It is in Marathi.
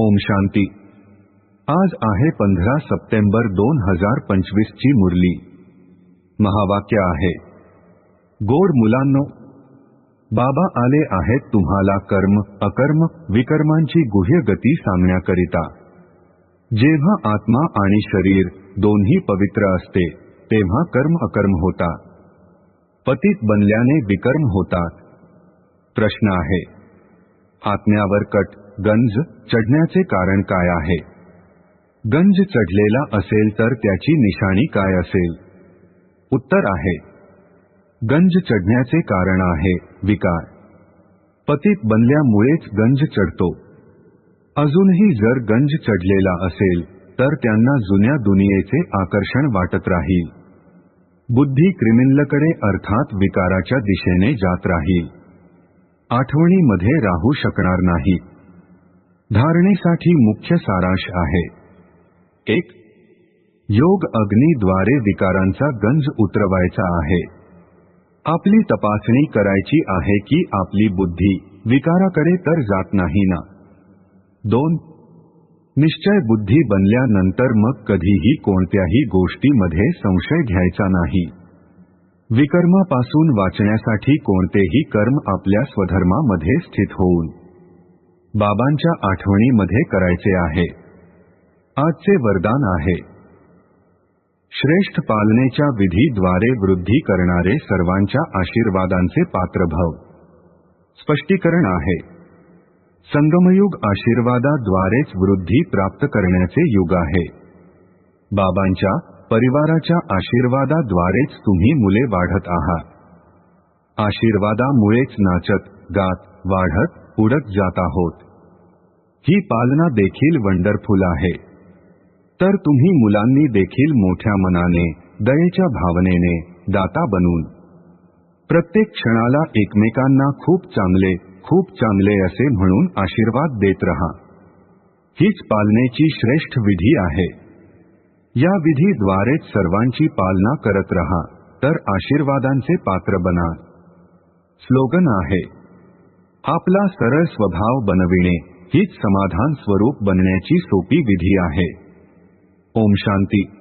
ओम शांती। आज आहे पंधरा सप्टेंबर दोन हज़ार पंचवीस ची मुरली। महावाक्य आहे, गोड मुलांनो, बाबा आले आहेत तुम्हाला कर्म, अकर्म, विकर्मांची गुह्य गती सांगण्याकरिता. जेव्हा आत्मा आणि शरीर दोन्ही पवित्र असते, तेव्हा कर्म अकर्म होता. पतित बनल्याने विकर्म होतात. प्रश्न आहे आत्म्यावर कट. गंज चढण्याचे कारण काय आहे? गंज चढलेला असेल तर त्याची निशाणी काय असेल? उत्तर आहे. गंज चढण्याचे कारण आहे विकार. पतित बनल्यामुळेच गंज चढतो. अजूनही जर गंज चढलेला असेल तर त्यांना जुन्या दुनियेचे आकर्षण वाटत राहील. बुद्धी क्रिमिनलकडे अर्थात विकाराच्या दिशेने जात राहील. आठवणीमध्ये राहू शकणार नाही. धारणेसाठी मुख्य सारांश आहे. एक योग अग्नीद्वारे विकारांचा गंज उतरवायचा आहे. आपली तपासणी करायची आहे की आपली बुद्धी विकाराकडे तर जात नाही ना. दोन निश्चय बुद्धी बनल्यानंतर मग कधीही कोणत्याही गोष्टीमध्ये संशय घ्यायचा नाही. विकर्मापासून वाचण्यासाठी कोणतेही कर्म आपल्या स्वधर्मामध्ये स्थित होऊन बाबांच्या आठवणीमध्ये करायचे आहे. आजचे वरदान आहे. श्रेष्ठ पालनेच्या विधीद्वारे वृद्धी करणारे सर्वांच्या आशीर्वादांचे पात्रभव. स्पष्टीकरण आहे. संगमयुग आशीर्वादाद्वारेच वृद्धी प्राप्त करण्याचे युग आहे. बाबांच्या परिवाराच्या आशीर्वादाद्वारेच तुम्ही मुले वाढत आहात. आशीर्वादामुळेच नाचत गात वाढत उडत जात आहोत. ही पालना देखील वंडरफुल आहे. तर तुम्ही मुलांनी देखील मोठ्या मनाने दयेच्या भावनेने दाता बनून प्रत्येक क्षणाला एकमेकांना खूप चांगले खूप चांगले असे म्हणून आशीर्वाद देत रहा. हीच पालनेची श्रेष्ठ विधी आहे. या विधीद्वारेच सर्वांची पालना करत रहा तर आशीर्वादांचे पात्र बना. स्लोगन आहे आपला सरळ स्वभाव बनविणे हीच समाधान स्वरूप बनण्याची सोपी विधी आहे. ओम शांती.